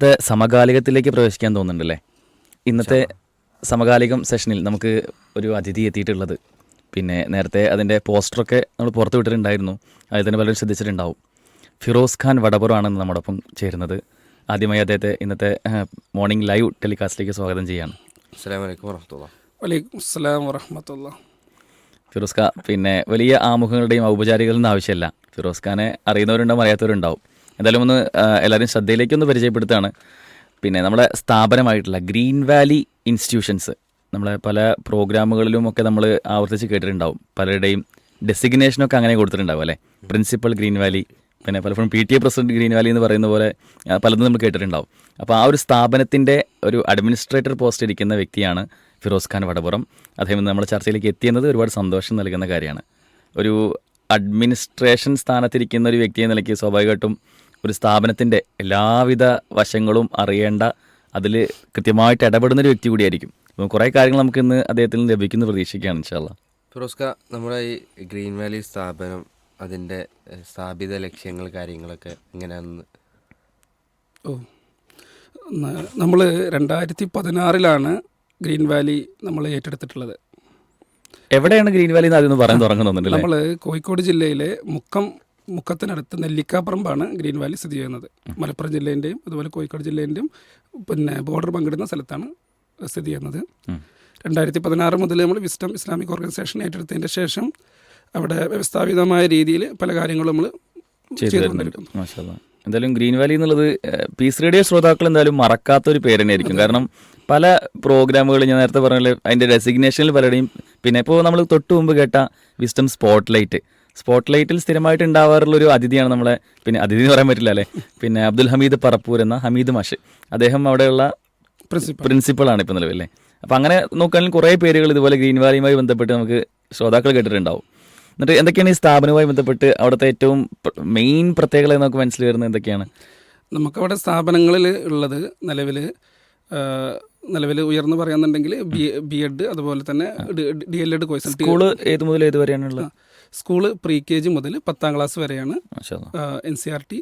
ഇന്നത്തെ സമകാലികത്തിലേക്ക് പ്രവേശിക്കാൻ തോന്നുന്നുണ്ടല്ലേ? ഇന്നത്തെ സമകാലികം സെഷനിൽ നമുക്ക് ഒരു അതിഥി എത്തിയിട്ടുള്ളത്. പിന്നെ നേരത്തെ അതിന്റെ പോസ്റ്ററൊക്കെ നമ്മൾ പുറത്ത് വിട്ടിട്ടുണ്ടായിരുന്നു. അതിൽ തന്നെ പലരും ശ്രദ്ധിച്ചിട്ടുണ്ടാവും. ഫിറോസ് ഖാൻ വടപുറമാണെന്ന് നമ്മോടൊപ്പം ചേരുന്നത്. ആദ്യമായി അദ്ദേഹത്തെ ഇന്നത്തെ മോർണിംഗ് ലൈവ് ടെലികാസ്റ്റിലേക്ക് സ്വാഗതം ചെയ്യാണ്. അസ്സാം വലൈക്കും വറഹത്തുള്ള വലൈക്കും അസ്സലാം വറഹമത്തുള്ള. ഫിറോസ് ഖാൻ പിന്നെ വലിയ ആമുഖങ്ങളുടെയും ഔപചാരികളുടെ ആവശ്യമില്ല. ഫിറോസ് ഖാനെ അറിയുന്നവരുണ്ടാവും അറിയാത്തവരുണ്ടാവും. എന്തായാലും ഒന്ന് എല്ലാവരും ശ്രദ്ധയിലേക്ക് ഒന്ന് പരിചയപ്പെടുത്തുകയാണ്. പിന്നെ നമ്മുടെ സ്ഥാപനമായിട്ടുള്ള ഗ്രീൻ വാലി ഇൻസ്റ്റിറ്റ്യൂഷൻസ് നമ്മളെ പല പ്രോഗ്രാമുകളിലും ഒക്കെ നമ്മൾ ആവർത്തിച്ച് കേട്ടിട്ടുണ്ടാവും. പലരുടെയും ഡെസിഗ്നേഷനൊക്കെ അങ്ങനെ കൊടുത്തിട്ടുണ്ടാവും അല്ലേ? പ്രിൻസിപ്പൽ ഗ്രീൻ വാലി പിന്നെ പലപ്പോഴും P T A president Green Valley എന്ന് പറയുന്ന പോലെ പലതും നമ്മൾ കേട്ടിട്ടുണ്ടാവും. അപ്പോൾ ആ ഒരു സ്ഥാപനത്തിന്റെ ഒരു അഡ്മിനിസ്ട്രേറ്റർ പോസ്റ്റ് ഇരിക്കുന്ന വ്യക്തിയാണ് ഫിറോസ് ഖാൻ വടപുറം. അദ്ദേഹം നമ്മൾ ചർച്ചയിലേക്ക് എത്തിയെന്നത് ഒരുപാട് സന്തോഷം നൽകുന്ന കാര്യമാണ്. ഒരു അഡ്മിനിസ്ട്രേഷൻ സ്ഥാനത്തിരിക്കുന്ന ഒരു വ്യക്തി എന്ന നിലയ്ക്ക് സ്വാഭാവികമായിട്ടും ഒരു സ്ഥാപനത്തിന്റെ എല്ലാവിധ വശങ്ങളും അറിയേണ്ട അതിൽ കൃത്യമായിട്ട് ഇടപെടുന്ന ഒരു വ്യക്തി കൂടിയായിരിക്കും. അപ്പം കുറേ കാര്യങ്ങൾ നമുക്ക് ഇന്ന് അദ്ദേഹത്തിൽ നിന്ന് ലഭിക്കുന്നു പ്രതീക്ഷിക്കുകയാണ് ഇൻഷാല്ല ഫിറോസ്ക നമ്മുടെ ഈ ഗ്രീൻ വാലി സ്ഥാപനം അതിന്റെ സ്ഥാപിത ലക്ഷ്യങ്ങൾ കാര്യങ്ങളൊക്കെ എങ്ങനെയാണെന്ന്? ഓ നമ്മൾ രണ്ടായിരത്തി പതിനാറിലാണ് ഗ്രീൻ വാലി നമ്മൾ ഏറ്റെടുത്തിട്ടുള്ളത്. എവിടെയാണ് ഗ്രീൻ വാലി എന്ന് ആദ്യം പറയാൻ തുടങ്ങുന്നുണ്ട് നമ്മൾ കോഴിക്കോട് ജില്ലയിലെ മുക്കം മുക്കത്തിനടുത്ത് നെല്ലിക്കാപ്പറമ്പാണ് ഗ്രീൻ വാലി സ്ഥിതി ചെയ്യുന്നത്. മലപ്പുറം ജില്ലേന്റെയും അതുപോലെ കോഴിക്കോട് ജില്ലേന്റെയും പിന്നെ ബോർഡർ പങ്കിടുന്ന സ്ഥലത്താണ് സ്ഥിതി ചെയ്യുന്നത്. രണ്ടായിരത്തി പതിനാറ് മുതൽ നമ്മൾ വിസ്റ്റം ഇസ്ലാമിക് ഓർഗനൈസേഷൻ ഏറ്റെടുത്തതിന്റെ ശേഷം അവിടെ വ്യവസ്ഥാപിതമായ രീതിയിൽ പല കാര്യങ്ങളും നമ്മൾ. എന്തായാലും ഗ്രീൻ വാലി എന്നുള്ളത് പീസ് റേഡിയോ ശ്രോതാക്കൾ എന്തായാലും മറക്കാത്ത ഒരു പേര് തന്നെയായിരിക്കും കാരണം പല പ്രോഗ്രാമുകൾ ഞാൻ നേരത്തെ പറഞ്ഞ അതിന്റെ ഡെസിഗ്നേഷനിൽ പലരുടെയും പിന്നെ ഇപ്പോൾ നമ്മൾ തൊട്ട് മുമ്പ് കേട്ട വിസ്റ്റം സ്പോട്ട് ലൈറ്റ് സ്പോട്ട് ലൈറ്റിൽ സ്ഥിരമായിട്ട് ഉണ്ടാവാറുള്ള ഒരു അതിഥിയാണ് നമ്മളെ പിന്നെ അതിഥി എന്ന് പറയാൻ പറ്റില്ല അല്ലേ? പിന്നെ അബ്ദുൽ ഹമീദ് പറപ്പൂർ എന്ന ഹമീദ് മാഷ്. അദ്ദേഹം അവിടെയുള്ള പ്രിൻസിപ്പളാണ് ഇപ്പം നിലവിൽ അല്ലേ? അപ്പോൾ അങ്ങനെ നോക്കുകയാണെങ്കിൽ കുറേ പേരുകൾ ഇതുപോലെ ഗ്രീൻ വാലിയുമായി ബന്ധപ്പെട്ട് നമുക്ക് ശ്രോതാക്കൾ കേട്ടിട്ടുണ്ടാവും. എന്നിട്ട് എന്തൊക്കെയാണ് ഈ സ്ഥാപനവുമായി ബന്ധപ്പെട്ട് അവിടുത്തെ ഏറ്റവും മെയിൻ പ്രത്യേകത നമുക്ക് മനസ്സിൽ വരുന്നത് എന്തൊക്കെയാണ്? നമുക്കവിടെ സ്ഥാപനങ്ങളിൽ ഉള്ളത് നിലവിൽ നിലവിൽ ഉയർന്നു പറയുന്നുണ്ടെങ്കിൽ ബി ബി എഡ് അതുപോലെ തന്നെ D L Ed course school ഏത് മുതൽ ഏത് വരെയാണുള്ളത് സ്കൂൾ പ്രീ കെ ജി മുതൽ പത്താം ക്ലാസ് വരെയാണ്. എൻ സി ആർ ടി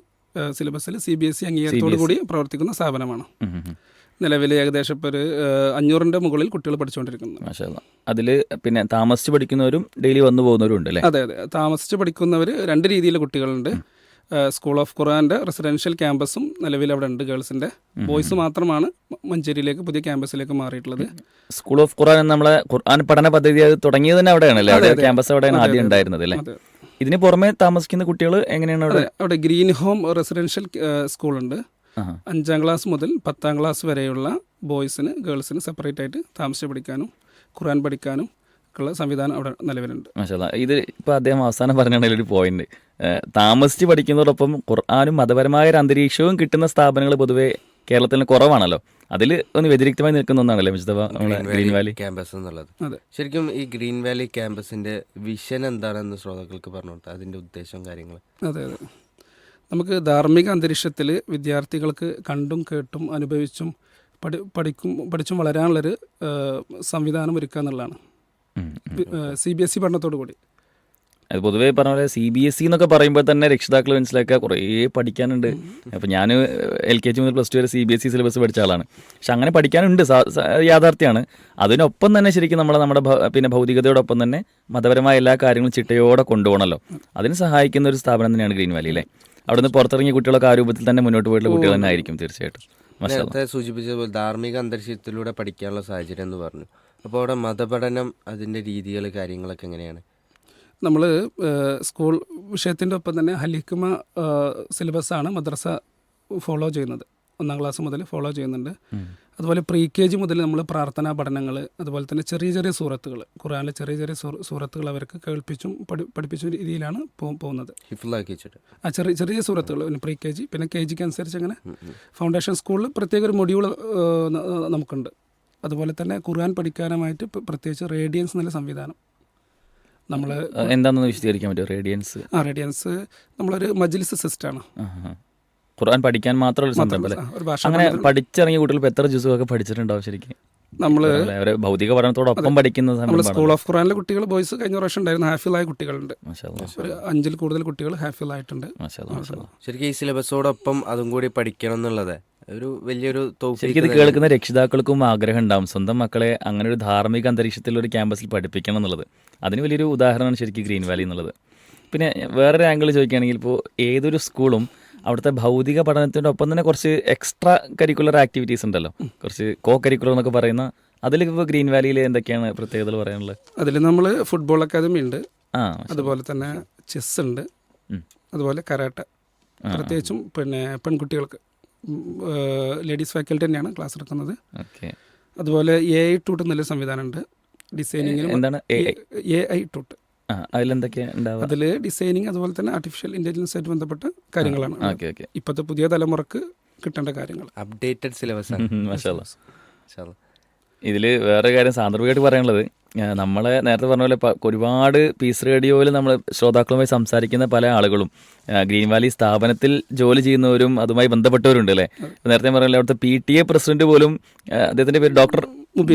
സിലബസിൽ സി ബി എസ് ഇ അംഗീകാരത്തോടു കൂടി പ്രവർത്തിക്കുന്ന സ്ഥാപനമാണ്. നിലവിൽ ഏകദേശം ഇപ്പോൾ ഒരു അഞ്ഞൂറിന്റെ മുകളിൽ കുട്ടികൾ പഠിച്ചുകൊണ്ടിരിക്കുന്നു അതിൽ പിന്നെ താമസിച്ച് പഠിക്കുന്നവരും ഡെയിലി വന്നു പോകുന്നവരും ഉണ്ട് അല്ലേ അതെ അതെ. താമസിച്ച് പഠിക്കുന്നവർ രണ്ട് രീതിയിലെ കുട്ടികളുണ്ട്. സ്കൂൾ ഓഫ് ഖുറാന്റെ റെസിഡൻഷ്യൽ ക്യാമ്പസും നിലവിൽ അവിടെ ഉണ്ട് ഗേൾസിന്റെ ബോയ്സ് മാത്രമാണ് മഞ്ചേരിയിലേക്ക് പുതിയ ക്യാമ്പസിലേക്ക് മാറിയിട്ടുള്ളത്. സ്കൂൾ ഓഫ് ഖുറാൻ നമ്മളെ ഖുർആൻ പഠന പദ്ധതി അത് തുടങ്ങിയത് തന്നെ അവിടെയാണ് അല്ലേ അവിടെ. ക്യാമ്പസ് അവിടെയാണ് ആദ്യം ഉണ്ടായിരുന്നത് അല്ലേ? ഇതിന് പുറമെ താമസിക്കുന്ന കുട്ടികൾ എങ്ങനെയാണ് അവിടെ? അവിടെ ഗ്രീൻ ഹോം റെസിഡൻഷ്യൽ സ്കൂളുണ്ട്. അഞ്ചാം ക്ലാസ് മുതൽ പത്താം ക്ലാസ് വരെയുള്ള ബോയ്സിന് ഗേൾസിന് സെപ്പറേറ്റ് ആയിട്ട് താമസിച്ച് പഠിക്കാനും ഖുറാൻ പഠിക്കാനും ഉള്ള സംവിധാനം അവിടെ നിലവിലുണ്ട്. മാഷാ അല്ലാ. ഇത് ഇപ്പൊ അദ്ദേഹം അവസാനം പറഞ്ഞാണെങ്കിൽ ഒരു പോയിന്റ് താമസിച്ച് പഠിക്കുന്നതോടൊപ്പം ഖുർആാനും മതപരമായ ഒരു അന്തരീക്ഷവും കിട്ടുന്ന സ്ഥാപനങ്ങൾ പൊതുവെ കേരളത്തിൽ കുറവാണല്ലോ. അതിൽ ഒന്ന് വ്യതിരിക്തമായി നിൽക്കുന്ന ഒന്നാണല്ലേ മുസ്തഫ ഗ്രീൻ വാലി ക്യാമ്പസ് എന്നുള്ളത്. ശരിക്കും ഈ ഗ്രീൻ വാലി ക്യാമ്പസിന്റെ വിഷൻ എന്താണെന്ന് ശ്രോതാക്കൾക്ക് പറഞ്ഞോട്ടെ അതിന്റെ ഉദ്ദേശവും കാര്യങ്ങളും. അതെ അതെ. നമുക്ക് ധാർമ്മിക അന്തരീക്ഷത്തിൽ വിദ്യാർത്ഥികൾക്ക് കണ്ടും കേട്ടും അനുഭവിച്ചും പഠി പഠിക്കും പഠിച്ചും വളരാനുള്ളൊരു സംവിധാനം ഒരുക്കുക എന്നുള്ളതാണ്. സി ബി എസ് ഇ പഠനത്തോടു കൂടി. അത് പൊതുവേ പറഞ്ഞ പോലെ സി ബി എസ് ഇ എന്നൊക്കെ പറയുമ്പോൾ തന്നെ രക്ഷിതാക്കൾ മനസ്സിലാക്കുക കുറേ പഠിക്കാനുണ്ട്. അപ്പോൾ ഞാൻ എൽ കെ ജി മുതൽ പ്ലസ് ടു വരെ C B S E syllabus പഠിച്ച ആളാണ്. പക്ഷെ അങ്ങനെ പഠിക്കാനുണ്ട് സാ- സാ- യാഥാർത്ഥ്യമാണ്. അതിനൊപ്പം തന്നെ ശരിക്കും നമ്മൾ നമ്മുടെ പിന്നെ ഭൗതികതയോടൊപ്പം തന്നെ മതപരമായ എല്ലാ കാര്യങ്ങളും ചിട്ടയോടെ കൊണ്ടുപോകണമല്ലോ അതിന് സഹായിക്കുന്ന ഒരു സ്ഥാപനം തന്നെയാണ് ഗ്രീൻ വാലി അല്ലേ? അവിടെ നിന്ന് പുറത്തിറങ്ങിയ കുട്ടികളൊക്കെ ആ രൂപത്തിൽ തന്നെ മുന്നോട്ട് പോയിട്ടുള്ള കുട്ടികൾ തന്നെ ആയിരിക്കും തീർച്ചയായിട്ടും. നേരത്തെ സൂചിപ്പിച്ചതുപോലെ ധാർമ്മിക അന്തരീക്ഷത്തിലൂടെ പഠിക്കാനുള്ള സാഹചര്യം എന്ന് പറഞ്ഞു. അപ്പോൾ അവിടെ മതപഠനം അതിന്റെ രീതികൾ കാര്യങ്ങളൊക്കെ എങ്ങനെയാണ്? നമ്മൾ സ്കൂൾ വിഷയത്തിന്റെ ഒപ്പം തന്നെ ഹലിക്കുമ സിലബസാണ് മദ്രസ ഫോളോ ചെയ്യുന്നത്. ഒന്നാം ക്ലാസ് മുതൽ ഫോളോ ചെയ്യുന്നുണ്ട്. അതുപോലെ പ്രീ കെ ജി മുതൽ നമ്മൾ പ്രാർത്ഥനാ പഠനങ്ങൾ അതുപോലെ തന്നെ ചെറിയ ചെറിയ സൂറത്തുകൾ ഖുറാനിലെ ചെറിയ ചെറിയ സൂറ- സൂറത്തുകൾ അവർക്ക് കേൾപ്പിച്ചും പഠി പഠിപ്പിച്ചും രീതിയിലാണ് പോകുന്നത്. ആ ചെറിയ ചെറിയ സൂറത്തുകൾ പിന്നെ പ്രീ കെ ജി പിന്നെ കെ ജിക്ക് അനുസരിച്ച് അങ്ങനെ ഫൗണ്ടേഷൻ സ്കൂളിൽ പ്രത്യേക ഒരു മൊഡ്യൂൾ നമുക്കുണ്ട്. അതുപോലെ തന്നെ ഖുർആൻ പഠിക്കാനുമായിട്ട് പ്ര- പ്രത്യേകിച്ച് റേഡിയൻസ് എന്നുള്ള സംവിധാനം. നമ്മൾ എന്താണെന്ന് വിശദീകരിക്കാൻ പറ്റുമോ? റേഡിയൻസ്. ആ റേഡിയൻസ് നമ്മളൊരു മജ്ലിസ് സിസ്റ്റാണ്. ഖുർആൻ പഠിക്കാൻ മാത്രമുള്ള സംരംഭം അങ്ങനെ പഠിച്ചിറങ്ങിയ കുട്ടികൾ ഇപ്പൊ എത്ര ജ്യൂസൊക്കെ പഠിച്ചിട്ടുണ്ടാവും ശരിക്കും? നമ്മൾ? ഭൗതിക പഠനത്തോടൊപ്പം പഠിക്കുന്ന നമ്മൾ സ്കൂൾ ഓഫ് ഖുറാനിലെ കുട്ടികൾ ബോയ്സ് കഴിഞ്ഞ പ്രാവശ്യം ഉണ്ടായിരുന്ന ഹാഫിലായ കുട്ടികളുണ്ട്. മാഷാ അല്ലാ. ഒരു അഞ്ചിൽ കൂടുതൽ കുട്ടികൾ ഹാഫിലായിട്ടുണ്ട്. ശരിക്കും ഈ സിലബസോടൊപ്പം അതും കൂടി പഠിക്കണം എന്നുള്ളത്. ഒരു വലിയൊരു ശരിക്കും ഇത് കേൾക്കുന്ന രക്ഷിതാക്കൾക്കും ആഗ്രഹം ഉണ്ടാവും. സ്വന്തം മക്കളെ അങ്ങനെ ഒരു ധാർമ്മിക അന്തരീക്ഷത്തിൽ ഒരു ക്യാമ്പസിൽ പഠിപ്പിക്കണം എന്നുള്ളത്. അതിന് വലിയൊരു ഉദാഹരണമാണ് ശരിക്കും ഗ്രീൻ വാലി എന്നുള്ളത്. പിന്നെ വേറൊരു ആംഗിൾ ചോദിക്കുകയാണെങ്കിൽ ഇപ്പോൾ ഏതൊരു സ്കൂളും അവിടുത്തെ ഭൗതിക പഠനത്തിന്റെ ഒപ്പം തന്നെ കുറച്ച് എക്സ്ട്രാ കരിക്കുലർ ആക്ടിവിറ്റീസ് ഉണ്ടല്ലോ. കുറച്ച് കോ കരിക്കുലർ എന്നൊക്കെ പറയുന്ന അതിൽ ഇപ്പോൾ ഗ്രീൻ വാലിയിൽ എന്തൊക്കെയാണ് പ്രത്യേകതകൾ പറയാനുള്ളത്? അതിൽ നമ്മൾ ഫുട്ബോൾ അക്കാദമി ഉണ്ട്. ആ അതുപോലെ തന്നെ ചെസ് ഉണ്ട്. അതുപോലെ കരാട്ട പ്രത്യേകിച്ചും പിന്നെ പെൺകുട്ടികൾക്ക് ലേഡീസ് ഫാക്കൽറ്റി തന്നെയാണ് ക്ലാസ് എടുക്കുന്നത്. ഓക്കെ. അതുപോലെ എ ഐ ടൂട്ട് എന്നൊരു സംവിധാനമുണ്ട് ഡിസൈനിങ്ങിന് എന്താണ്? എ ഐ ടൂട്ട് ഉണ്ടാവുക? അതിൽ ഡിസൈനിങ് അതുപോലെ തന്നെ ആർട്ടിഫിഷ്യൽ ഇന്റലിജൻസ് ആയിട്ട് ബന്ധപ്പെട്ട കാര്യങ്ങളാണ്. ഓക്കെ ഓക്കെ ഇപ്പോഴത്തെ പുതിയ തലമുറയ്ക്ക് കിട്ടേണ്ട കാര്യങ്ങൾ അപ്ഡേറ്റഡ് സിലബസ് ആണ്. ഇതിൽ വേറെ കാര്യം സാന്ദർഭികമായിട്ട് പറയാനുള്ളത്. നമ്മളെ നേരത്തെ പറഞ്ഞ പോലെ ഒരുപാട് പീസ് റേഡിയോയിൽ നമ്മൾ ശ്രോതാക്കളുമായി സംസാരിക്കുന്ന പല ആളുകളും ഗ്രീൻ വാലി സ്ഥാപനത്തിൽ ജോലി ചെയ്യുന്നവരും അതുമായി ബന്ധപ്പെട്ടവരുണ്ട് അല്ലേ? നേരത്തെ പറഞ്ഞ അവിടുത്തെ പി ടി എ പ്രസിഡന്റ് പോലും അദ്ദേഹത്തിന്റെ പേര് ഡോക്ടർ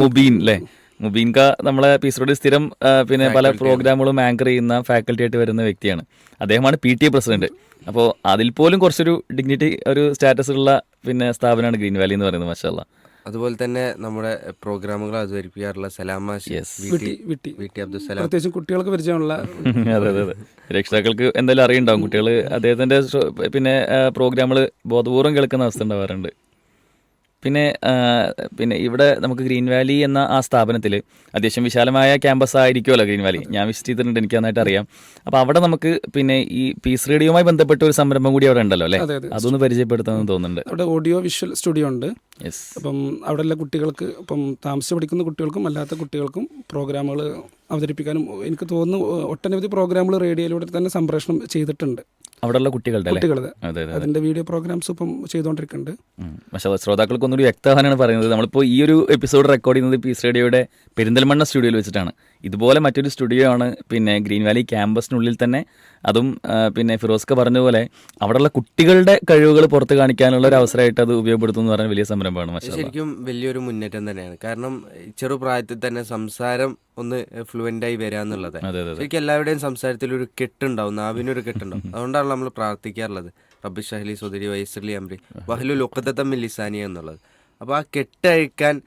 മുബീൻ അല്ലേ? മുബീൻ ക നമ്മളെ പീസറോഡ് സ്ഥിരം പിന്നെ പല പ്രോഗ്രാമുകളും ആങ്കർ ചെയ്യുന്ന ഫാക്കൽറ്റി ആയിട്ട് വരുന്ന വ്യക്തിയാണ്. അദ്ദേഹമാണ് പി ടി എ പ്രസിഡന്റ് അപ്പോൾ അതിൽ പോലും കുറച്ചൊരു ഡിഗ്നിറ്റി ഒരു സ്റ്റാറ്റസ് ഉള്ള പിന്നെ സ്ഥാപനമാണ് ഗ്രീൻ വാലി എന്ന് പറയുന്നത് മഷാല്ല അതുപോലെ തന്നെ നമ്മുടെ പ്രോഗ്രാമുകൾ അവതരിപ്പിക്കാറുള്ള സലാമ അബ്ദുസലാം പ്രത്യേകിച്ചും കുട്ടികൾക്ക് പരിചയമുള്ള അതെ അതെ അതെ. രക്ഷിതാക്കൾക്ക് എന്തായാലും അറിയുണ്ടാവും. കുട്ടികൾ അദ്ദേഹത്തിന്റെ പിന്നെ പ്രോഗ്രാമുകൾ ബോധപൂർവം കേൾക്കുന്ന അവസ്ഥ ഉണ്ടാവാറുണ്ട്. പിന്നെ പിന്നെ ഇവിടെ നമുക്ക് ഗ്രീൻ വാലി എന്ന ആ സ്ഥാപനത്തിൽ അത്യാവശ്യം വിശാലമായ ക്യാമ്പസ് ആയിരിക്കുമല്ലോ ഗ്രീൻ വാലി ഞാൻ വിസിറ്റ് ചെയ്തിട്ടുണ്ട് എനിക്ക് നന്നായിട്ട് അറിയാം. അപ്പോൾ അവിടെ നമുക്ക് പിന്നെ ഈ പീസ് റേഡിയോയുമായി ബന്ധപ്പെട്ട ഒരു സംരംഭം കൂടി അവിടെ ഉണ്ടല്ലോ അല്ലേ? അതെ, അതെ. അതൊന്ന് പരിചയപ്പെടുത്താമെന്ന് തോന്നുന്നുണ്ട്. അവിടെ ഓഡിയോ വിഷ്വൽ സ്റ്റുഡിയോ ഉണ്ട്. അപ്പം അവിടെയുള്ള കുട്ടികൾക്ക് ഇപ്പം താമസിച്ച് പഠിക്കുന്ന കുട്ടികൾക്കും അല്ലാത്ത കുട്ടികൾക്കും പ്രോഗ്രാമുകൾ അവതരിപ്പിക്കാനും എനിക്ക് തോന്നുന്നു ഒട്ടനവധി പ്രോഗ്രാമുകൾ റേഡിയോയിലൂടെ തന്നെ സംപ്രേഷണം ചെയ്തിട്ടുണ്ട്. അവിടെയുള്ള കുട്ടികളുടെ കുട്ടികളുടെ. അതിന്റെ വീഡിയോ പ്രോഗ്രാംസ് ഇപ്പം ചെയ്തുകൊണ്ടിരിക്കുന്നുണ്ട്. പക്ഷേ ശ്രോതാക്കൾക്ക് ഒന്നുകൂടി വ്യക്തമാണ് പറയുന്നത്. നമ്മളിപ്പോൾ ഈ ഒരു എപ്പിസോഡ് റെക്കോർഡ് ചെയ്യുന്നത് പീസ് റേഡിയോയുടെ പെരിന്തൽമണ്ണ സ്റ്റുഡിയോയിൽ വെച്ചിട്ടാണ്. ഇതുപോലെ മറ്റൊരു സ്റ്റുഡിയോ ആണ് പിന്നെ ഗ്രീൻ വാലി ക്യാമ്പസിനുള്ളിൽ തന്നെ അതും പിന്നെ ഫിറോസ്ക പറഞ്ഞ പോലെ അവിടെയുള്ള കുട്ടികളുടെ കഴിവുകൾ പുറത്ത് കാണിക്കാനുള്ള ഒരു അവസരമായിട്ട് അത് ഉപയോഗപ്പെടുത്തുന്നു എന്ന് വലിയ സംരംഭമാണ് ശരിക്കും വലിയൊരു മുന്നേറ്റം തന്നെയാണ്. കാരണം ചെറുപ്രായത്തിൽ തന്നെ സംസാരം ഒന്ന് ഫ്ലുവന്റ് ആയി വരിക എന്നുള്ളത്. ശരിക്കും എല്ലാവരുടെയും സംസാരത്തിൽ ഒരു കെട്ടുണ്ടാവും നാവിനൊരു കെട്ടുണ്ടാവും. അതുകൊണ്ടാണ് നമ്മൾ പ്രാർത്ഥിക്കാറുള്ളത്. റബ്ബി ഷഹലി സുദരി വൈസ്രലി അമ്രി വഹലു ലുക്കത്തമ്മി ലിസാനിയ എന്നുള്ളത്. അപ്പോൾ ആ കെട്ടഴിക്കാൻ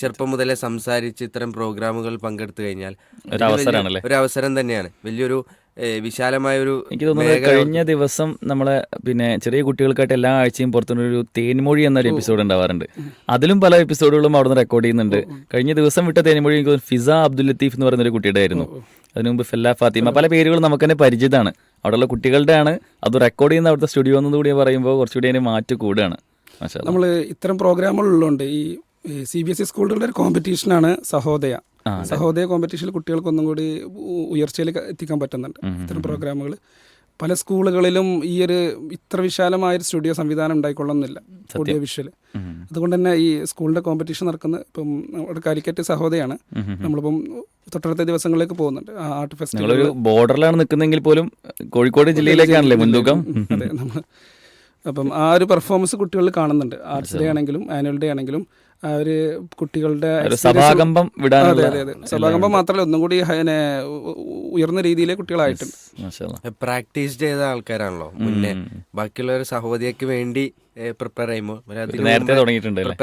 ചെറുപ്പം മുതലേ സംസാരിച്ച് ഇത്തരം പ്രോഗ്രാമുകൾ പങ്കെടുത്തു കഴിഞ്ഞാൽ ഒരു അവസരം തന്നെയാണ്. വലിയൊരു വിശാലമായ ഒരു എനിക്ക് തോന്നുന്നത് കഴിഞ്ഞ ദിവസം നമ്മളെ പിന്നെ ചെറിയ കുട്ടികൾക്കായിട്ട് എല്ലാ ആഴ്ചയും പുറത്തുനിന്നൊരു തേൻമൊഴി എന്നൊരു എപ്പിസോഡ് ഉണ്ടാവാറുണ്ട്. അതിലും പല എപ്പിസോഡുകളും അവിടെ നിന്ന് റെക്കോർഡ് ചെയ്യുന്നുണ്ട് കഴിഞ്ഞ ദിവസം വിട്ട തേൻമൊഴി എനിക്ക് ഫിസ അബ്ദുൽ ലത്തീഫ് എന്ന് പറയുന്ന ഒരു കുട്ടിയുടെ ആയിരുന്നു അതിനു മുമ്പ് ഫെല്ല ഫാത്തിമ. പല പേരുകളും നമുക്ക് തന്നെ പരിചിതമാണ്. അവിടെയുള്ള കുട്ടികളുടെ ആണ് അത് റെക്കോർഡ് ചെയ്യുന്ന അവിടുത്തെ സ്റ്റുഡിയോ എന്നതുകൂടി പറയുമ്പോൾ കുറച്ചുകൂടി അതിന് മാറ്റ് കൂടുകയാണ്. നമ്മൾ ഇത്തരം പ്രോഗ്രാമുകൾ ഉള്ളതുകൊണ്ട് ഈ സി ബി എസ് ഇ സ്കൂളുകളുടെ ഒരു കോമ്പറ്റീഷനാണ് സഹോദയ. സഹോദയ കോമ്പറ്റീഷനിൽ കുട്ടികൾക്ക് ഒന്നും കൂടി ഉയർച്ചയിൽ ഉയർച്ചയിലേക്ക് എത്തിക്കാൻ പറ്റുന്നുണ്ട് ഇത്തരം പ്രോഗ്രാമുകൾ പല സ്കൂളുകളിലും ഈ ഒരു ഇത്ര വിശാലമായ ഒരു സ്റ്റുഡിയോ സംവിധാനം ഉണ്ടായിക്കൊള്ളുന്നില്ല ഓഡിയോ വിഷ്വൽ അതുകൊണ്ട് തന്നെ ഈ സ്കൂളിന്റെ കോമ്പറ്റീഷൻ നടക്കുന്ന ഇപ്പം നമ്മുടെ കാലിക്കറ്റ് സഹോദയാണ്. നമ്മളിപ്പം തൊട്ടടുത്ത ദിവസങ്ങളിലേക്ക് പോകുന്നുണ്ട്. Art festival. ബോർഡറിലാണ് നിൽക്കുന്നതെങ്കിൽ പോലും കോഴിക്കോട് ജില്ലയിലേക്കാണല്ലേ മുൻതൂക്കം? അതെ. നമ്മൾ അപ്പം ആ ഒരു പെർഫോമൻസ് കുട്ടികളിൽ കാണുന്നുണ്ട്. ആർട്സ് ഡേ ആണെങ്കിലും ആനുവൽ ഡേ ആണെങ്കിലും ഒരു കുട്ടികളുടെ സഭാകമ്പം വിടാൻ അതെ അതെ അതെ. സഭാകമ്പം മാത്രമല്ല ഒന്നും കൂടി ഉയർന്ന രീതിയിലെ കുട്ടികളായിട്ടുണ്ട്. പ്രാക്ടീസ് ചെയ്ത ആൾക്കാരാണല്ലോ. മുന്നേ ബാക്കിയുള്ള ഒരു സഹോദരിക്ക് വേണ്ടി പ്രിപ്പയർ ചെയ്യുമ്പോൾ നേരത്തെ തുടങ്ങിയിട്ടുണ്ട് അല്ലേ?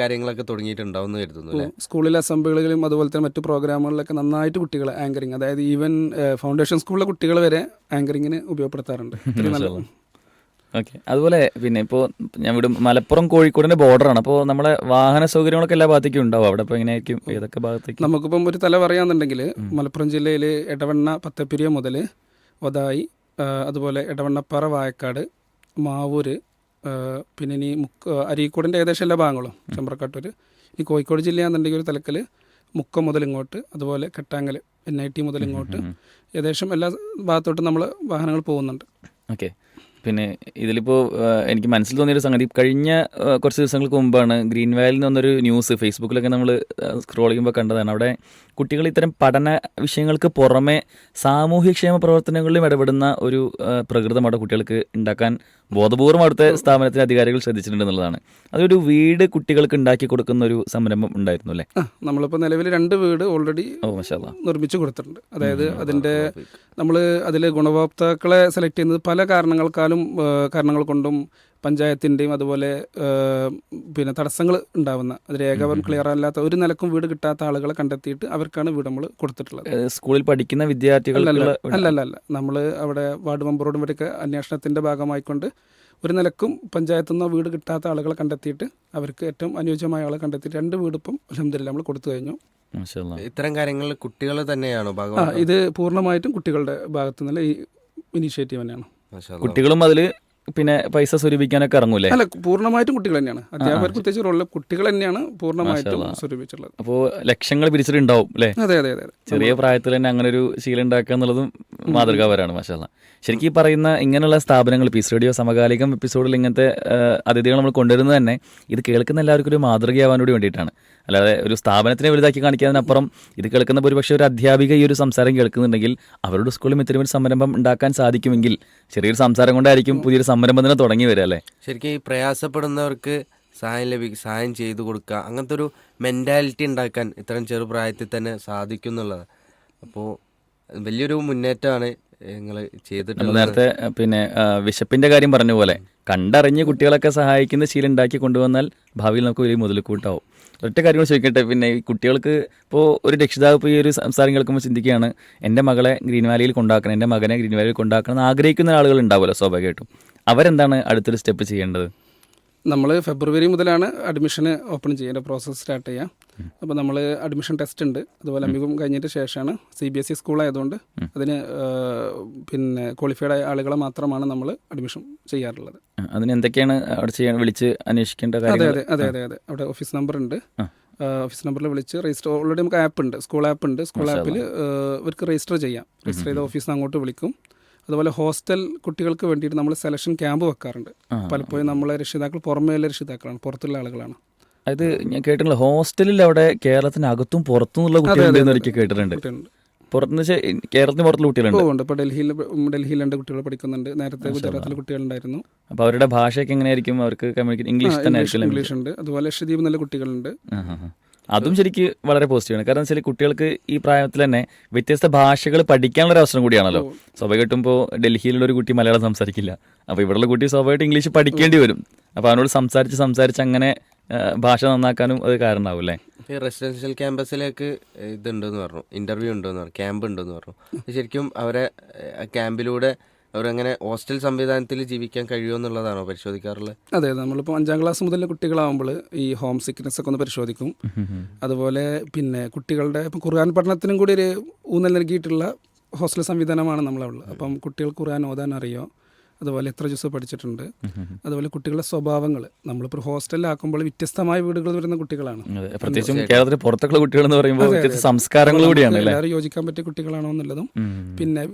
കാര്യങ്ങളൊക്കെ തുടങ്ങിയിട്ടുണ്ടാവും കരുതുന്നു സ്കൂളിലെ അസംബ്ലികളിലും അതുപോലെ തന്നെ മറ്റു പ്രോഗ്രാമുകളിലൊക്കെ നന്നായിട്ട് കുട്ടികൾ ആങ്കറിങ് അതായത് ഈവൻ ഫൗണ്ടേഷൻ സ്കൂളിലെ കുട്ടികൾ വരെ ആങ്കറിങ്ങിന് ഉപയോഗപ്പെടുത്താറുണ്ട്. ഓക്കെ. അതുപോലെ പിന്നെ ഇപ്പോൾ ഞാൻ വിടും മലപ്പുറം കോഴിക്കോടിന്റെ ബോർഡറാണ്. അപ്പോൾ നമ്മളെ വാഹന സൗകര്യങ്ങളൊക്കെ എല്ലാ ഭാഗത്തേക്കും ഉണ്ടാവും? അവിടെ ഇപ്പോൾ എങ്ങനെയായിരിക്കും? ഏതൊക്കെ ഭാഗത്തേക്ക്? നമുക്കിപ്പം ഒരു തല പറയാന്നുണ്ടെങ്കിൽ മലപ്പുറം ജില്ലയിൽ എടവണ്ണ പത്തപ്പിരിയ മുതൽ ഒതായി അതുപോലെ എടവണ്ണപ്പാറ വായക്കാട് മാവൂര് പിന്നെ ഇനി മുക്ക അരീക്കോടിന്റെ ഏകദേശം എല്ലാ ഭാഗങ്ങളും ചെമ്പ്രക്കാട്ടൂർ ഇനി കോഴിക്കോട് ജില്ലയാണെന്നുണ്ടെങ്കിൽ ഒരു തലക്കൽ മുക്കം മുതൽ ഇങ്ങോട്ട് അതുപോലെ കെട്ടാങ്കൽ എൻ ഐ ടി മുതൽ ഇങ്ങോട്ട് ഏകദേശം എല്ലാ ഭാഗത്തോട്ടും നമ്മൾ വാഹനങ്ങൾ പോകുന്നുണ്ട്. ഓക്കെ. പിന്നെ ഇതിലിപ്പോൾ എനിക്ക് മനസ്സിൽ തോന്നിയൊരു സംഗതി. കഴിഞ്ഞ കുറച്ച് ദിവസങ്ങൾക്ക് മുമ്പാണ് ഗ്രീൻ വാലിൽ നിന്നൊരു ന്യൂസ് ഫേസ്ബുക്കിലൊക്കെ നമ്മൾ സ്ക്രോൾ ചെയ്യുമ്പോൾ കണ്ടതാണ്. അവിടെ കുട്ടികൾ ഇത്തരം പഠന വിഷയങ്ങൾക്ക് പുറമെ സാമൂഹ്യക്ഷേമ പ്രവർത്തനങ്ങളിലും ഇടപെടുന്ന ഒരു പ്രകൃതം അവിടെ കുട്ടികൾക്ക് ഉണ്ടാക്കാൻ ബോധപൂർവം അവിടുത്തെ സ്ഥാപനത്തിലെ അധികാരികൾ ശ്രദ്ധിച്ചിട്ടുണ്ട് എന്നുള്ളതാണ്. അതൊരു വീട് കുട്ടികൾക്ക് ഉണ്ടാക്കി കൊടുക്കുന്ന ഒരു സംരംഭം ഉണ്ടായിരുന്നു അല്ലേ? നമ്മളിപ്പോൾ നിലവിൽ രണ്ട് വീട് ഓൾറെഡി നിർമ്മിച്ചു കൊടുത്തിട്ടുണ്ട്. അതായത് അതിന്റെ നമ്മൾ അതിൽ ഗുണഭോക്താക്കളെ സെലക്ട് ചെയ്യുന്നത് പല കാരണങ്ങൾക്കാലും കാരണങ്ങൾ കൊണ്ടും പഞ്ചായത്തിന്റെയും അതുപോലെ പിന്നെ തടസ്സങ്ങൾ ഉണ്ടാവുന്ന അത് രേഖവൻ ക്ലിയർ അല്ലാത്ത ഒരു നിലക്കും വീട് കിട്ടാത്ത ആളുകളെ കണ്ടെത്തിയിട്ട് അവർക്കാണ് വീട് നമ്മൾ കൊടുത്തിട്ടുള്ളത്. സ്കൂളിൽ പഠിക്കുന്ന വിദ്യാർത്ഥികൾ അല്ല അല്ലല്ല അല്ല. നമ്മൾ അവിടെ വാർഡ് മെമ്പറോടും ഇവരൊക്കെ അന്വേഷണത്തിന്റെ ഭാഗമായിക്കൊണ്ട് ഒരു നിലക്കും പഞ്ചായത്തു നിന്ന് വീട് കിട്ടാത്ത ആളുകളെ കണ്ടെത്തിയിട്ട് അവർക്ക് ഏറ്റവും അനുയോജ്യമായ ആളെ കണ്ടെത്തിയിട്ട് രണ്ട് വീടിപ്പം അലഹമില്ല നമ്മൾ കൊടുത്തു കഴിഞ്ഞു. മാഷാ അല്ലാ. ഇത്തരം കാര്യങ്ങളിൽ കുട്ടികൾ തന്നെയാണോ ഇത് പൂർണമായിട്ടും കുട്ടികളുടെ ഭാഗത്തു നിന്നുള്ള ഈ ഇനീഷ്യേറ്റീവ് തന്നെയാണ്. കുട്ടികളും അതിൽ പിന്നെ പൈസ സ്വരൂപിക്കാനൊക്കെ ഇറങ്ങൂലേ അല്ല പൂർണമായിട്ടും കുട്ടികൾ തന്നെയാണ്. അധ്യാപകർ പ്രത്യേകിച്ച് റോളിൽ കുട്ടികൾ തന്നെയാണ് പൂർണമായിട്ടും സ്വരൂപിച്ചിട്ടുള്ളത്. അപ്പോൾ ലക്ഷങ്ങൾ പിരിച്ചിട്ടുണ്ടാവും അല്ലേ? അതെ അതെ അതെ ചെറിയ പ്രായത്തിൽ തന്നെ അങ്ങനെ ഒരു ശീലം ഉണ്ടാക്കുക എന്നുള്ളതും മാതൃകാപരമാണ് മാഷാല്ല ശരിക്കും ഈ പറയുന്ന ഇങ്ങനെയുള്ള സ്ഥാപനങ്ങൾ പീസ് റേഡിയോ സമകാലികം എപ്പിസോഡിൽ ഇങ്ങനത്തെ അതിഥികൾ നമ്മൾ കൊണ്ടുവരുന്നത് തന്നെ ഇത് കേൾക്കുന്ന എല്ലാവർക്കും ഒരു മാതൃകയാവാൻ കൂടി വേണ്ടിയിട്ടാണ്. അല്ലാതെ ഒരു സ്ഥാപനത്തിനെ വലുതാക്കി കാണിക്കുന്നതിനപ്പുറം ഇത് കേൾക്കുന്ന ഒരുപക്ഷെ ഒരു അധ്യാപിക ഈ ഒരു സംസാരം കേൾക്കുന്നുണ്ടെങ്കിൽ അവരുടെ സ്കൂളിൽ ഇത്തരം ഒരു സംരംഭം ഉണ്ടാക്കാൻ സാധിക്കുമെങ്കിൽ ചെറിയൊരു സംസാരം കൊണ്ടായിരിക്കും പുതിയൊരു സംരംഭം തന്നെ തുടങ്ങി വരിക അല്ലേ? ശരിക്കും ഈ പ്രയാസപ്പെടുന്നവർക്ക് സഹായം ലഭിക്കും സഹായം ചെയ്തു കൊടുക്കുക അങ്ങനത്തെ ഒരു മെന്റാലിറ്റി ഉണ്ടാക്കാൻ ഇത്രയും ചെറുപ്രായത്തിൽ തന്നെ സാധിക്കും എന്നുള്ളത് അപ്പോൾ വലിയൊരു മുന്നേറ്റമാണ് നിങ്ങൾ ചെയ്തിട്ടുള്ളത്. നേരത്തെ പിന്നെ വിശപ്പിന്റെ വിശപ്പിന്റെ കാര്യം പറഞ്ഞ പോലെ കണ്ടറിഞ്ഞ് കുട്ടികളൊക്കെ സഹായിക്കുന്ന ശീലം ഉണ്ടാക്കി കൊണ്ടുവന്നാൽ ഭാവിയിൽ നമുക്ക് വലിയ മുതൽക്കൂട്ടാവും. ഒറ്റ കാര്യം കൂടി ചോദിക്കട്ടെ പിന്നെ ഈ കുട്ടികൾക്ക് ഇപ്പോൾ ഒരു രക്ഷിതാവ് ഇപ്പോൾ ഈ ഒരു സംസാരം കേൾക്കുമ്പോൾ ചിന്തിക്കുകയാണ് എന്റെ മകളെ ഗ്രീൻ വാലിയിൽ കൊണ്ടാക്കണം എന്റെ മകനെ ഗ്രീൻ വാലിയിൽ കൊണ്ടാക്കണം എന്ന് ആഗ്രഹിക്കുന്ന ആളുകൾ ഉണ്ടാവുമല്ലോ സ്വാഭാവികമായിട്ടും. അവരെന്താണ് അടുത്തൊരു സ്റ്റെപ്പ് ചെയ്യേണ്ടത്? നമ്മൾ ഫെബ്രുവരി മുതലാണ് അഡ്മിഷന് ഓപ്പൺ ചെയ്യേണ്ട പ്രോസസ്സ് സ്റ്റാർട്ട് ചെയ്യാം. അപ്പോൾ നമ്മൾ അഡ്മിഷൻ ടെസ്റ്റ് ഉണ്ട്. അതുപോലെ അമികം കഴിഞ്ഞിട്ട് ശേഷമാണ് സി ബി എസ് ഇ സ്കൂളായതുകൊണ്ട് അതിന് പിന്നെ ക്വാളിഫൈഡ് ആയ ആളുകളെ മാത്രമാണ് നമ്മൾ അഡ്മിഷൻ ചെയ്യാറുള്ളത്. അതിന് എന്തൊക്കെയാണ് അവിടെ ചെയ്യാൻ വിളിച്ച് അന്വേഷിക്കേണ്ട അതെ അതെ അതെ അതെ അതെ. അവിടെ ഓഫീസ് നമ്പർ ഉണ്ട്. ഓഫീസ് നമ്പറിൽ വിളിച്ച് രജിസ്റ്റർ ഓൾറെഡി നമുക്ക് ആപ്പ് ഉണ്ട്. സ്കൂൾ ആപ്പ് ഉണ്ട്. സ്കൂൾ ആപ്പിൽ ഇവർക്ക് രജിസ്റ്റർ ചെയ്യാം. രജിസ്റ്റർ ചെയ്ത ഓഫീസിൽ അങ്ങോട്ട് വിളിക്കും. അതുപോലെ ഹോസ്റ്റൽ കുട്ടികൾക്ക് വേണ്ടിയിട്ട് നമ്മൾ സെലക്ഷൻ ക്യാമ്പ് വെക്കാറുണ്ട്. പലപ്പോഴും നമ്മളെ രക്ഷിതാക്കൾ പുറമേയുള്ള രക്ഷിതാക്കളാണ് പുറത്തുള്ള ആളുകളാണ്. അതായത് ഞാൻ കേട്ടിട്ടില്ല ഹോസ്റ്റലിൽ അവിടെ കേരളത്തിനകത്തും പുറത്തുനിന്നുള്ള കുട്ടികളുണ്ട് എന്നൊരിക്കൽ കേട്ടിട്ടുണ്ട്. പുറത്തുനിന്ന് വെച്ചാൽ കേരളത്തിന് പുറത്തുള്ള കുട്ടികളുണ്ട്. ഇപ്പോൾ ഡൽഹിയിൽ ഡൽഹിയിൽ രണ്ട് കുട്ടികൾ പഠിക്കുന്നുണ്ട്. നേരത്തെ ഗുജറാത്തിലെ കുട്ടികളുണ്ടായിരുന്നു. അപ്പോൾ അവരുടെ ഭാഷയൊക്കെ എങ്ങനെയായിരിക്കും? അവർക്ക് കമ്മ്യൂണിക്കേറ്റ് ഇംഗ്ലീഷ് തന്നെ ഇംഗ്ലീഷ് ഉണ്ട്. അതുപോലെ ലക്ഷദ്വീപ് നല്ല കുട്ടികളുണ്ട്. അതും ശരിക്ക് വളരെ പോസിറ്റീവാണ് കാരണം വെച്ചാൽ കുട്ടികൾക്ക് ഈ പ്രായത്തിൽ തന്നെ വ്യത്യസ്ത ഭാഷകൾ പഠിക്കാനുള്ള ഒരു അവസരം കൂടിയാണല്ലോ. സ്വാഭാവികമായിട്ടും ഇപ്പോൾ ഡൽഹിയിലുള്ള ഒരു കുട്ടി മലയാളം സംസാരിക്കില്ല. അപ്പോൾ ഇവിടെയുള്ള കുട്ടി സ്വാഭാവികമായിട്ട് ഇംഗ്ലീഷ് പഠിക്കേണ്ടി വരും. അപ്പോൾ അവനോട് സംസാരിച്ച് സംസാരിച്ച് അങ്ങനെ ഭാഷ നന്നാക്കാനും അത് കാരണമാവും അല്ലേ? ഈ റെസിഡൻഷ്യൽ ക്യാമ്പസിലേക്ക് ഇതുണ്ടെന്ന് പറഞ്ഞു. ഇന്റർവ്യൂ ഉണ്ടെന്ന് പറഞ്ഞു. ക്യാമ്പ് ഉണ്ടെന്ന് പറഞ്ഞു. ശരിക്കും അവരെ ക്യാമ്പിലൂടെ അവരങ്ങനെ ഹോസ്റ്റൽ സംവിധാനത്തിൽ ജീവിക്കാൻ കഴിയുമെന്നുള്ളതാണോ പരിശോധിക്കാറുള്ളത്? അതെ നമ്മളിപ്പോൾ അഞ്ചാം ക്ലാസ് മുതൽ കുട്ടികളാകുമ്പോൾ ഈ ഹോം സിക്നെസ് ഒക്കെ ഒന്ന് പരിശോധിക്കും. അതുപോലെ പിന്നെ കുട്ടികളുടെ ഇപ്പം ഖുർആൻ പഠനത്തിനും കൂടി ഒരു ഊന്നൽ നൽകിയിട്ടുള്ള ഹോസ്റ്റൽ സംവിധാനമാണ് നമ്മളവിടെ അപ്പം കുട്ടികൾ ഖുർആൻ ഓതാൻ അറിയോ? അതുപോലെ എത്ര ജ്യൂസ് പഠിച്ചിട്ടുണ്ട്. അതുപോലെ കുട്ടികളുടെ സ്വഭാവങ്ങൾ. നമ്മളിപ്പോൾ ഹോസ്റ്റലിലാക്കുമ്പോൾ വ്യത്യസ്തമായ വീടുകൾ വരുന്ന കുട്ടികളാണ്. പ്രത്യേകിച്ചും പുറത്തുള്ള കുട്ടികൾ എന്ന് പറയുമ്പോൾ സംസ്കാരങ്ങൾ കൂടിയാണ് എല്ലാവരും യോജിക്കാൻ പറ്റിയ കുട്ടികളാണോ എന്നുള്ളതും പിന്നെ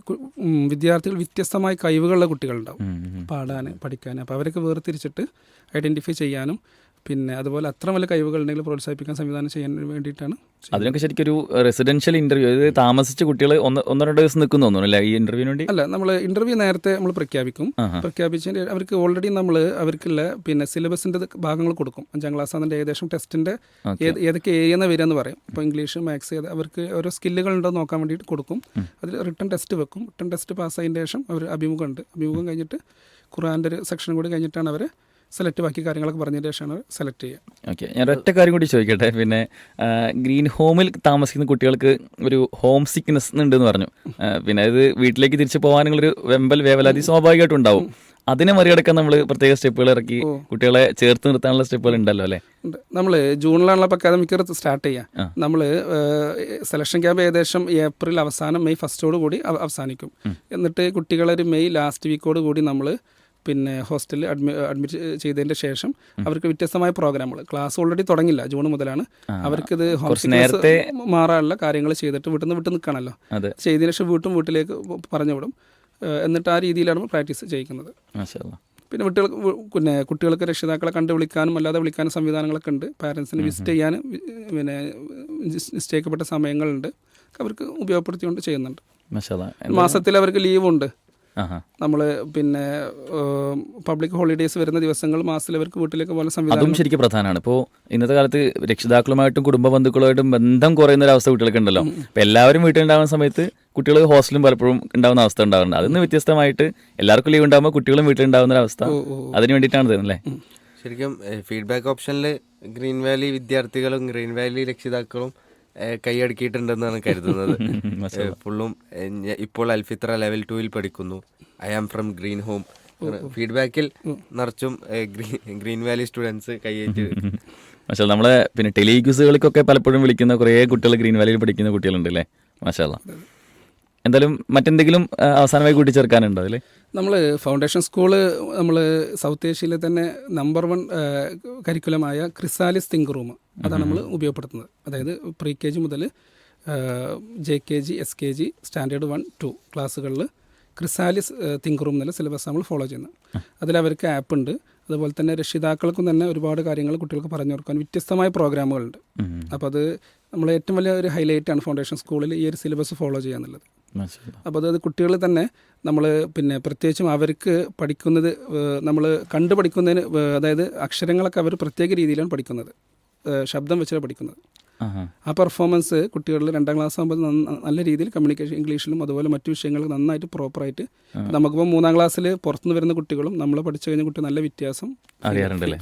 വിദ്യാർത്ഥികൾ വ്യത്യസ്തമായ കഴിവുകളുള്ള കുട്ടികളുണ്ടാവും. പാടാൻ പഠിക്കാൻ അപ്പോൾ അവരൊക്കെ വേർതിരിച്ചിട്ട് ഐഡന്റിഫൈ ചെയ്യാനും പിന്നെ അതുപോലെ അത്ര വലിയ കഴിവുകൾ ഉണ്ടെങ്കിൽ പ്രോത്സാഹിപ്പിക്കാൻ സംവിധാനം ചെയ്യാൻ വേണ്ടിയിട്ടാണ് അതിനൊക്കെ ശരിക്കും ഒരു റെസിഡൻഷ്യൽ ഇന്റർവ്യൂ അതായത് താമസിച്ച കുട്ടികൾ ഒന്ന് ഒന്നോ രണ്ടോ ദിവസം നിൽക്കുന്നു തോന്നുന്നു അല്ലേ ഈ ഇന്റർവ്യൂവിന് വേണ്ടി? അല്ല നമ്മൾ ഇന്റർവ്യൂ നേരത്തെ നമ്മൾ പ്രഖ്യാപിക്കും. പ്രഖ്യാപിച്ച് പ്രഖ്യാപിച്ചതിന് അവർക്ക് ഓൾറെഡി നമ്മൾ അവർക്കുള്ള പിന്നെ സിലബസിന്റെ ഭാഗങ്ങൾ കൊടുക്കും. അഞ്ചാം ക്ലാസ് അതിന്റെ ഏകദേശം ടെസ്റ്റിന്റെ ഏത് ഏതൊക്കെ ഏരിയ എന്ന് വരിക എന്ന് പറയും. ഇപ്പോൾ ഇംഗ്ലീഷ് മാത്സ് അവർക്ക് ഓരോ സ്കില്ലുകൾ ഉണ്ടോ നോക്കാൻ വേണ്ടിയിട്ട് കൊടുക്കും. അതിൽ റിട്ടേൺ ടെസ്റ്റ് വെക്കും. റിട്ടേൺ ടെസ്റ്റ് പാസ്സായതിന് ശേഷം അവർ അഭിമുഖം ഉണ്ട്. അഭിമുഖം കഴിഞ്ഞിട്ട് ഖുറാന്റെ ഒരു സെക്ഷൻ കൂടി കഴിഞ്ഞിട്ടാണ് അവർ സെലക്ട് ബാക്കി കാര്യങ്ങളൊക്കെ പറഞ്ഞതിന് ശേഷമാണ് സെലക്ട് ചെയ്യുക. ഓക്കെ ഞാൻ ഒറ്റ കാര്യം കൂടി ചോദിക്കട്ടെ? പിന്നെ ഗ്രീൻ ഹോമിൽ താമസിക്കുന്ന കുട്ടികൾക്ക് ഒരു ഹോം സിക്നെസ് ഉണ്ടെന്ന് പറഞ്ഞു. പിന്നെ അത് വീട്ടിലേക്ക് തിരിച്ചു പോകാനുള്ളൊരു വെമ്പൽ വേവലാതി സ്വാഭാവികമായിട്ടും ഉണ്ടാവും. അതിനെ മറികടക്കാൻ നമ്മൾ പ്രത്യേക സ്റ്റെപ്പുകൾ ഇറക്കി കുട്ടികളെ ചേർത്ത് നിർത്താനുള്ള സ്റ്റെപ്പുകൾ ഉണ്ടല്ലോ അല്ലേ? നമ്മൾ ജൂണിലാണല്ലോ അപ്പോൾ അക്കാദമിക് ഇയർ സ്റ്റാർട്ട് ചെയ്യാം നമ്മൾ സെലക്ഷൻ ക്യാമ്പ് ഏകദേശം ഏപ്രിൽ അവസാനം മെയ് ഫസ്റ്റോട് കൂടി അവസാനിക്കും. എന്നിട്ട് കുട്ടികളൊരു മെയ് ലാസ്റ്റ് വീക്കോട് കൂടി നമ്മൾ പിന്നെ ഹോസ്റ്റലിൽ അഡ്മി അഡ്മിറ്റ് ചെയ്തതിന്റെ ശേഷം അവർക്ക് വ്യത്യസ്തമായ പ്രോഗ്രാമുകൾ. ക്ലാസ് ഓൾറെഡി തുടങ്ങില്ല ജൂൺ മുതലാണ്. അവർക്കിത് നേരത്തെ മാറാനുള്ള കാര്യങ്ങൾ ചെയ്തിട്ട് വീട്ടിൽ നിന്ന് വിട്ട് നിൽക്കണമല്ലോ ചെയ്തതിനു ശേഷം വീട്ടും വീട്ടിലേക്ക് പറഞ്ഞു വിടും. എന്നിട്ട് ആ രീതിയിലാണ് പ്രാക്ടീസ് ചെയ്യിക്കുന്നത്. പിന്നെ കുട്ടികൾക്ക് വി- പിന്നെ കുട്ടികൾക്ക് രക്ഷിതാക്കളെ കണ്ട് വിളിക്കാനും അല്ലാതെ വിളിക്കാനും സംവിധാനങ്ങളൊക്കെ ഉണ്ട്. പാരൻസിന് വിസിറ്റ് ചെയ്യാനും പിന്നെ നിശ്ചയിക്കപ്പെട്ട സമയങ്ങളുണ്ട്. അവർക്ക് ഉപയോഗപ്പെടുത്തിക്കൊണ്ട് ചെയ്യുന്നുണ്ട്. മാസത്തിൽ അവർക്ക് ലീവുണ്ട്. നമ്മൾ പിന്നെ പബ്ലിക് ഹോളിഡേയ്സ് വരുന്ന ദിവസങ്ങൾ മാസത്തിൽ അവർക്ക് വീട്ടിലേക്ക് പോലെ അതും സംവിധാനം ശരിക്കും പ്രധാനമാണ് ഇപ്പോൾ ഇന്നത്തെ കാലത്ത് രക്ഷിതാക്കളുമായിട്ടും കുടുംബ ബന്ധുക്കളുമായിട്ടും ബന്ധം കുറയുന്ന ഒരു അവസ്ഥ കുട്ടികൾക്ക് ഉണ്ടല്ലോ അപ്പോൾ എല്ലാവരും വീട്ടിലുണ്ടാകുന്ന സമയത്ത് കുട്ടികൾ ഹോസ്റ്റലും പലപ്പോഴും ഉണ്ടാകുന്ന അവസ്ഥ ഉണ്ടാകുന്നുണ്ട് അതിൽ നിന്ന് വ്യത്യസ്തമായിട്ട് എല്ലാവർക്കും ലീവ് ഉണ്ടാകുമ്പോൾ കുട്ടികളും വീട്ടിലുണ്ടാകുന്ന ഒരു അവസ്ഥ. അതിന് വേണ്ടിയിട്ടാണ് തരുന്നത് ശരിക്കും ഫീഡ്ബാക്ക് ഓപ്ഷനിൽ ഗ്രീൻ വാലി വിദ്യാർത്ഥികളും ഗ്രീൻ വാലി രക്ഷിതാക്കളും കൈയടക്കിയിട്ടുണ്ടെന്നാണ് കരുതുന്നത്. ഫുള്ളും ഇപ്പോൾ അൽഫിത്ര ലെവൽ ടൂവിൽ പഠിക്കുന്നു. I am from green home. ഫീഡ്ബാക്കിൽ നിറച്ചും ഗ്രീൻ വാലി സ്റ്റുഡൻസ് കൈയേറ്റ് മാഷാ നമ്മളെ പിന്നെ ടെലിഗ്യൂസുകൾക്കൊക്കെ പലപ്പോഴും വിളിക്കുന്ന കുറേ കുട്ടികൾ ഗ്രീൻ വാലിയിൽ പഠിക്കുന്ന കുട്ടികളുണ്ട് അല്ലേ മാഷാ എന്തായാലും മറ്റെന്തെങ്കിലും അവസാനമായി കൂട്ടിച്ചേർക്കാനുണ്ടോ അതിൽ നമ്മൾ ഫൗണ്ടേഷൻ സ്കൂൾ നമ്മൾ സൗത്ത് ഏഷ്യയിലെ തന്നെ നമ്പർ വൺ കരിക്കുലമായ ക്രിസാലിസ് തിങ്ക് റൂം അതാണ് നമ്മൾ ഉപയോഗപ്പെടുത്തുന്നത്. അതായത് പ്രീ കെ ജി മുതൽ J K G S K G standard one two ക്ലാസ്സുകളിൽ ക്രിസാലിസ് തിങ്ക് റൂം എന്നുള്ള സിലബസ് നമ്മൾ ഫോളോ ചെയ്യുന്നത്. അതിൽ അവർക്ക് ആപ്പ് ഉണ്ട്. അതുപോലെ തന്നെ രക്ഷിതാക്കൾക്കും തന്നെ ഒരുപാട് കാര്യങ്ങൾ കുട്ടികൾക്ക് പറഞ്ഞു കൊടുക്കാൻ വ്യത്യസ്തമായ പ്രോഗ്രാമുകളുണ്ട് അപ്പോൾ അത് നമ്മൾ ഏറ്റവും വലിയ ഒരു ഹൈലൈറ്റ് ആണ് ഫൗണ്ടേഷൻ സ്കൂളിൽ ഈ ഒരു സിലബസ് ഫോളോ ചെയ്യുക എന്നുള്ളത്. അപ്പോൾ അതായത് കുട്ടികൾ തന്നെ നമ്മൾ പിന്നെ പ്രത്യേകിച്ചും അവർക്ക് പഠിക്കുന്നത് നമ്മൾ കണ്ടു പഠിക്കുന്നതിന് അതായത് അക്ഷരങ്ങളൊക്കെ അവർ പ്രത്യേക രീതിയിലാണ് പഠിക്കുന്നത്. ശബ്ദം വെച്ചാണ് പഠിക്കുന്നത്. ആ പെർഫോമൻസ് കുട്ടികളിൽ രണ്ടാം ക്ലാസ് ആകുമ്പോൾ നല്ല രീതിയിൽ കമ്മ്യൂണിക്കേഷൻ ഇംഗ്ലീഷിലും അതുപോലെ മറ്റു വിഷയങ്ങൾക്ക് നന്നായിട്ട് പ്രോപ്പറായിട്ട് നമുക്കിപ്പോൾ മൂന്നാം ക്ലാസ്സിൽ പുറത്തുനിന്ന് വരുന്ന കുട്ടികളും നമ്മൾ പഠിച്ചു കഴിഞ്ഞ കുട്ടി നല്ല വ്യത്യാസം അറിയാറുണ്ടല്ലേ.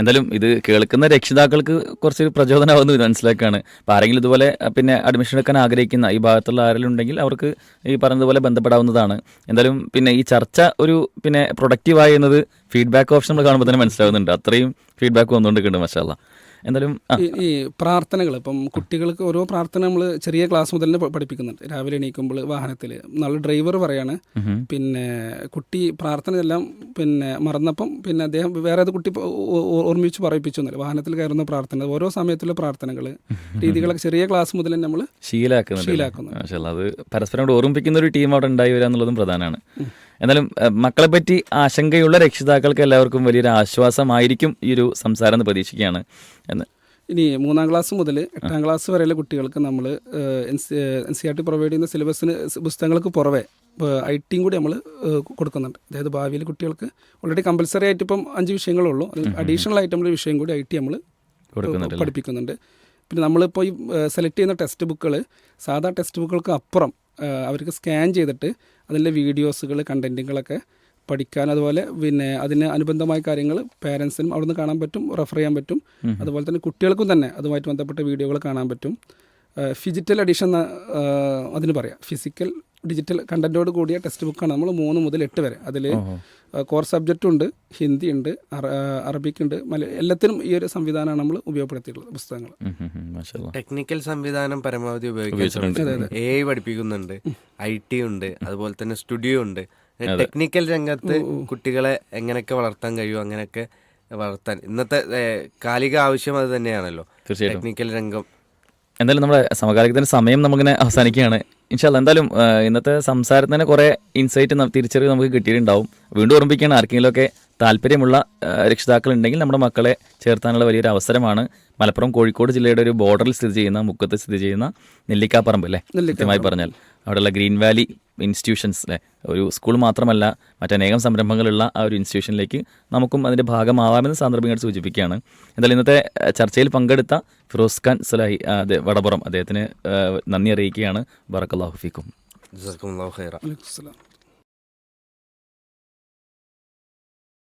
എന്തായാലും ഇത് കേൾക്കുന്ന രക്ഷിതാക്കൾക്ക് കുറച്ച് പ്രചോദനമാകുന്നു ഇത് മനസ്സിലാക്കുകയാണ് അപ്പോൾ ആരെങ്കിലും ഇതുപോലെ പിന്നെ അഡ്മിഷൻ എടുക്കാൻ ആഗ്രഹിക്കുന്ന ഈ ഭാഗത്തുള്ള ആരെങ്കിലും ഉണ്ടെങ്കിൽ അവർക്ക് ഈ പറഞ്ഞതുപോലെ ബന്ധപ്പെടാവുന്നതാണ്. എന്തായാലും പിന്നെ ഈ ചർച്ച ഒരു പിന്നെ പ്രൊഡക്റ്റീവായി എന്നത് ഫീഡ്ബാക്ക് ഓപ്ഷൻ നമ്മൾ കാണുമ്പോൾ തന്നെ മനസ്സിലാവുന്നുണ്ട്. അത്രയും ഫീഡ്ബാക്ക് വന്നുകൊണ്ടിരിക്കുന്നുണ്ട് മഷാല്ല എന്തായാലും ഈ പ്രാർത്ഥനകൾ ഇപ്പം കുട്ടികൾക്ക് ഓരോ പ്രാർത്ഥന നമ്മൾ ചെറിയ ക്ലാസ് മുതൽ തന്നെ പഠിപ്പിക്കുന്നുണ്ട്. രാവിലെ എണീക്കുമ്പോൾ വാഹനത്തിൽ നല്ല ഡ്രൈവർ പറയാണ് പിന്നെ കുട്ടി പ്രാർത്ഥന എല്ലാം പിന്നെ മറന്നപ്പം പിന്നെ അദ്ദേഹം വേറെ അത് കുട്ടി ഓർമ്മിച്ച് പറയിപ്പിച്ചു എന്നല്ല? വാഹനത്തിൽ കയറുന്ന പ്രാർത്ഥന ഓരോ സമയത്തുള്ള പ്രാർത്ഥനകൾ രീതികളൊക്കെ ചെറിയ ക്ലാസ് മുതൽ തന്നെ നമ്മൾ ശീലാക്കുന്നു ശീലാക്കുന്നുണ്ട്. മാഷാല്ലാ അത് പരസ്പരം ഓർമ്മിപ്പിക്കുന്ന ഒരു ടീം അവിടെ ഉണ്ടായി വരാന്നുള്ളതും പ്രധാനമാണ്. എന്നാലും അഹ് മക്കളെ പറ്റി ആശങ്കയുള്ള രക്ഷിതാക്കൾക്ക് എല്ലാവർക്കും വലിയൊരു ആശ്വാസമായിരിക്കും ഈ ഒരു സംസാരം എന്ന് പ്രതീക്ഷിക്കുകയാണ് എന്ന്. ഇനി മൂന്നാം ക്ലാസ് മുതൽ എട്ടാം ക്ലാസ് വരെയുള്ള കുട്ടികൾക്ക് നമ്മൾ N C R T provide ചെയ്യുന്ന സിലബസിന് പുസ്തകങ്ങൾക്ക് പുറമെ ഐ ടിയും കൂടി നമ്മൾ കൊടുക്കുന്നുണ്ട്. അതായത് ഭാവിയിൽ കുട്ടികൾക്ക് ഓൾറെഡി കമ്പൽസറി ആയിട്ട് ഇപ്പം അഞ്ച് വിഷയങ്ങളുള്ളൂ. അത് അഡീഷണൽ ആയിട്ട് നമ്മൾ വിഷയം കൂടി ഐ ടി നമ്മൾ പഠിപ്പിക്കുന്നുണ്ട്. പിന്നെ നമ്മളിപ്പോൾ ഈ സെലക്ട് ചെയ്യുന്ന ടെക്സ്റ്റ് ബുക്കുകൾ സാധാ ടെക്സ്റ്റ് ബുക്കുകൾക്ക് അപ്പുറം അവർക്ക് സ്കാൻ ചെയ്തിട്ട് അതിലെ വീഡിയോസുകൾ കണ്ടന്റുകളൊക്കെ പഠിക്കാൻ അതുപോലെ പിന്നെ അതിന് അനുബന്ധമായ കാര്യങ്ങൾ പേരൻസിനും അവിടുന്ന് കാണാൻ പറ്റും റെഫർ ചെയ്യാൻ പറ്റും. അതുപോലെ തന്നെ കുട്ടികൾക്കും തന്നെ അതുമായിട്ട് ബന്ധപ്പെട്ട വീഡിയോകൾ കാണാൻ പറ്റും. ഫിജിറ്റൽ എഡിഷൻ അതിന് പറയാം. ഫിസിക്കൽ ഡിജിറ്റൽ കണ്ടന്റോട് കൂടിയ ടെക്സ്റ്റ് ബുക്കാണ് നമ്മൾ മൂന്ന് മുതൽ എട്ട് വരെ. അതിൽ കോർ സബ്ജക്റ്റ് ഉണ്ട് ഹിന്ദി ഉണ്ട് അറബിക് ഉണ്ട് മലയാളം എല്ലാത്തിനും ഈ ഒരു സംവിധാനമാണ് നമ്മൾ ഉപയോഗപ്പെടുത്തിയിട്ടുള്ളത് പുസ്തകങ്ങൾ. ടെക്നിക്കൽ സംവിധാനം പരമാവധി ഉപയോഗിക്കുന്നുണ്ട് എ ഐ പഠിപ്പിക്കുന്നുണ്ട് ഐ ടി ഉണ്ട് അതുപോലെ തന്നെ സ്റ്റുഡിയോ ഉണ്ട്. ടെക്നിക്കൽ രംഗത്ത് കുട്ടികളെ എങ്ങനെയൊക്കെ വളർത്താൻ കഴിയും അങ്ങനെയൊക്കെ വളർത്താൻ. ഇന്നത്തെ കാലിക ആവശ്യം അത് തന്നെയാണല്ലോ. ടെക്നിക്കൽ രംഗം എന്തായാലും നമ്മുടെ സമകാലികത്തിന്റെ സമയം നമുക്കിങ്ങനെ അവസാനിക്കുകയാണ്. ഇൻഷാല്ല എന്തായാലും ഇന്നത്തെ സംസാരത്തിന് തന്നെ കുറേ ഇൻസൈറ്റ് തിരിച്ചറിവ് നമുക്ക് കിട്ടിയിട്ടുണ്ടാവും. വീണ്ടും ഓർമ്മിക്കുകയാണ് ആർക്കെങ്കിലുമൊക്കെ താല്പര്യമുള്ള ഉണ്ടെങ്കിൽ നമ്മുടെ മക്കളെ ചേർത്താനുള്ള വലിയൊരു അവസരമാണ്. മലപ്പുറം കോഴിക്കോട് ജില്ലയുടെ ഒരു ബോർഡറിൽ സ്ഥിതി ചെയ്യുന്ന മുക്കത്ത് സ്ഥിതി ചെയ്യുന്ന നെല്ലിക്കാപ്പറമ്പ് അല്ലേ? കൃത്യമായി പറഞ്ഞാൽ. അവിടെയുള്ള ഗ്രീൻ വാലി ഇൻസ്റ്റിറ്റ്യൂഷൻസ് അല്ലേ? ഒരു സ്കൂൾ മാത്രമല്ല മറ്റനേകം സംരംഭങ്ങളുള്ള ആ ഒരു ഇൻസ്റ്റിറ്റ്യൂഷനിലേക്ക് നമുക്കും അതിന്റെ ഭാഗമാവാമെന്ന് സാന്ദർഭികമായിട്ട് സൂചിപ്പിക്കുകയാണ്. എന്തായാലും ഇന്നത്തെ ചർച്ചയിൽ പങ്കെടുത്ത ഫിറോസ് ഖാൻ സലാഹി അതെ വടപുറം അദ്ദേഹത്തിന് നന്ദി അറിയിക്കുകയാണ്. ബറക്കല്ലാഹു ഫീക്കും.